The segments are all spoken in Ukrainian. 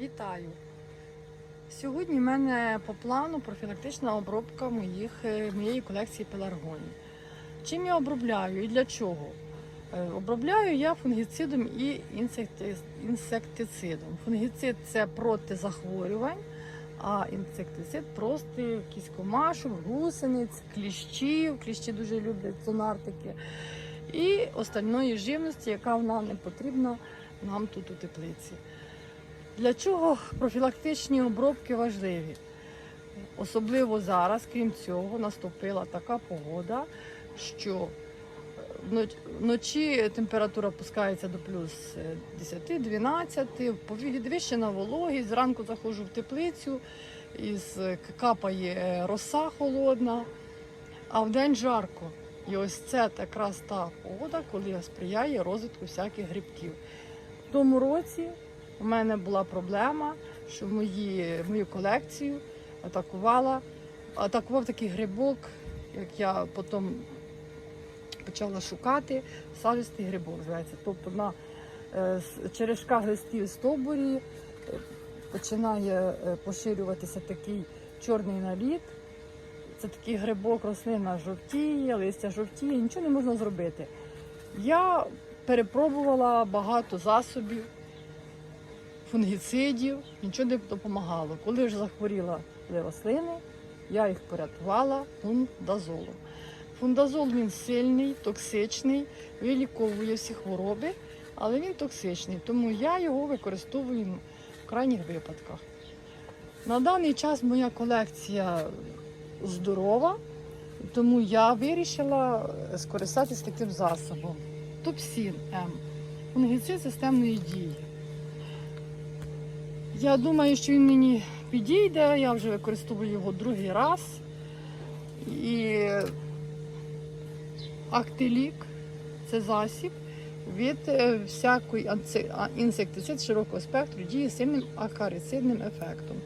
Вітаю! Сьогодні в мене по плану профілактична обробка моїх, е, моєї колекції пеларгоній. Чим я обробляю і для чого? Е, Обробляю я фунгіцидом і інсектицидом. Фунгіцид це проти захворювань, а інсектицид проти якісь комашок, гусениць, кліщів. Кліщі дуже люблять зонартики. І остальної живності, яка нам не потрібна нам тут у теплиці. Для чого профілактичні обробки важливі? Особливо зараз, крім цього, наступила така погода, що вночі температура опускається до плюс 10-12, підвищена вологість, зранку заходжу в теплицю, із капає е, роса холодна, а вдень жарко. І ось це якраз та погода, коли сприяє розвитку всяких грибків. В тому році у мене була проблема, що мої, мою колекцію атакувала, атакував такий грибок, як я потім почала шукати, сажистий грибок називається. Тобто на е, с- черешках листів стовбурі е, починає е, поширюватися такий чорний наліт. Це такий грибок, рослина жовтіє, листя жовтіє, нічого не можна зробити. Я перепробувала багато засобів, фунгіцидів, нічого не допомагало. Коли вже захворіла рослини, я їх порятувала фундазолом. Фундазол він сильний, токсичний, виліковує всі хвороби, але він токсичний, тому я його використовую в крайніх випадках. На даний час моя колекція здорова, тому я вирішила скористатися таким засобом. Топсін М. Фунгіцид системної дії. Я думаю, що він мені підійде, я вже використовую його другий раз. І актилік це засіб від е, всякої інсектицид широкого спектру діє сильним акарицидним ефектом.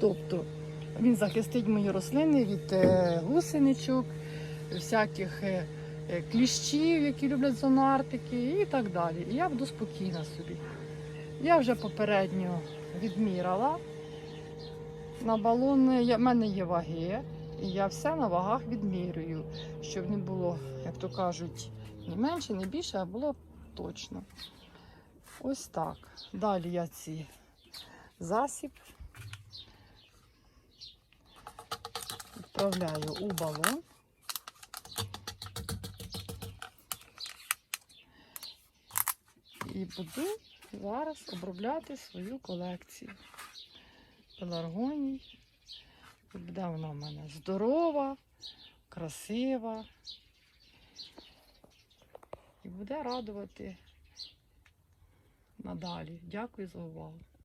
Тобто він захистить мої рослини від е, гусеничок, всяких е, кліщів, які люблять зонартики і так далі. І я буду спокійна собі. Я вже попередньо відміряла. На балон в мене є ваги, і я все на вагах відмірюю, щоб не було, як то кажуть, ні менше, ні більше, а було точно. Ось так. Далі я ці засіб відправляю у балон. І буду зараз обробляти свою колекцію пеларгоній. Буде вона в мене здорова, красива. І буде радувати надалі. Дякую за увагу.